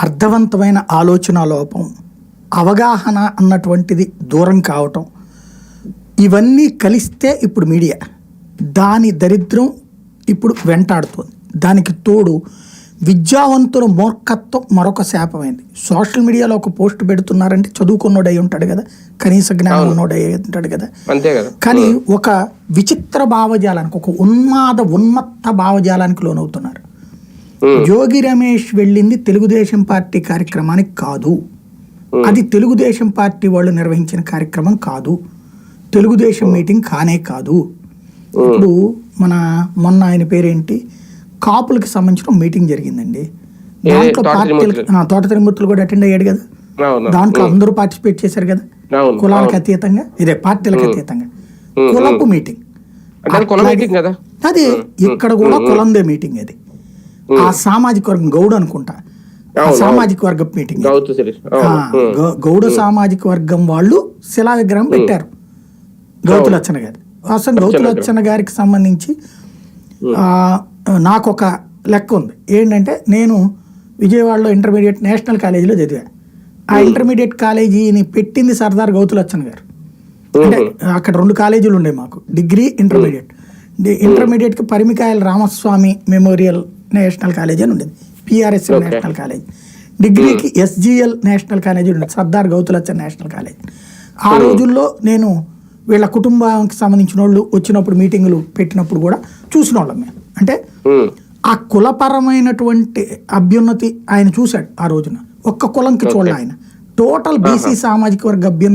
అర్థవంతమైన ఆలోచన లోపం అవగాహన అన్నటువంటిది దూరం కావటం. ఇవన్నీ కలిస్తే ఇప్పుడు మీడియా దాని దరిద్రం ఇప్పుడు వెంటాడుతుంది. దానికి తోడు విద్యావంతుల మూర్ఖత్వం మరొక శాపమైంది. సోషల్ మీడియాలో ఒక పోస్ట్ పెడుతున్నారంటే చదువుకున్నోడు అయి ఉంటాడు కదా కనీస జ్ఞానం ఉన్నోడు అయి ఉంటాడు కదా. అంతే కదా. కానీ ఒక విచిత్ర భావజాలానికి ఒక ఉన్మాద ఉన్మత్త భావజాలానికి లోనవుతున్నారు. జోగి రమేష్ వెళ్ళింది తెలుగుదేశం పార్టీ కార్యక్రమానికి కాదు. అది తెలుగుదేశం పార్టీ వాళ్ళు నిర్వహించిన కార్యక్రమం కాదు. తెలుగుదేశం మీటింగ్ కానే కాదు. ఇప్పుడు మన మొన్న ఆయన పేరేంటి? కాపులకి సంబంధించిన మీటింగ్ జరిగిందండి. దాంట్లో తోట పార్టీలు తోట తిరుమూర్తులు కూడా అటెండ్ అయ్యాడు కదా. దాంట్లో అందరూ పార్టిసిపేట్ చేశారు కదా. కులాలకు అతీతంగా ఇదే పార్టీలకు అతీతంగా. కులపు మీటింగ్. అదే ఇక్కడ కూడా కులందే మీటింగ్ అది. ఆ సామాజిక వర్గం గౌడ్ అనుకుంటా. సామాజిక వర్గం మీటింగ్ గౌతు గౌడ సామాజిక వర్గం వాళ్ళు శిలా విగ్రహం పెట్టారు. గౌతులచ్చన గారి. అసలు గౌతులచ్చన గారికి సంబంధించి నాకు ఒక లెక్క ఉంది. ఏంటంటే నేను విజయవాడలో ఇంటర్మీడియట్ నేషనల్ కాలేజీలో చదివా. ఆ ఇంటర్మీడియట్ కాలేజీని పెట్టింది సర్దార్ గౌతులచ్చన్ గారు. అంటే అక్కడ రెండు కాలేజీలు ఉండే మాకు. Degree intermediate. ఇంటర్మీడియట్కి పరిమికాయల Ramaswamy memorial national college అని ఉండేది. PRS national college. డిగ్రీకి ఎస్జిఎల్ నేషనల్ కాలేజీ ఉండేది. Sardar Gouthu Latchan national college. ఆ రోజుల్లో నేను వీళ్ళ కుటుంబానికి సంబంధించిన వాళ్ళు వచ్చినప్పుడు మీటింగులు పెట్టినప్పుడు కూడా చూసిన వాళ్ళం మేము. అంటే ఉమ్, ఆ కులపరమైనటువంటి అభ్యున్నతి ఆయన చూశాడు ఆ రోజున. ఒక్క కులంకి చూడాలి ఆయన. టోటల్ బీసీ సామాజిక వర్గ అభ్యున్నతి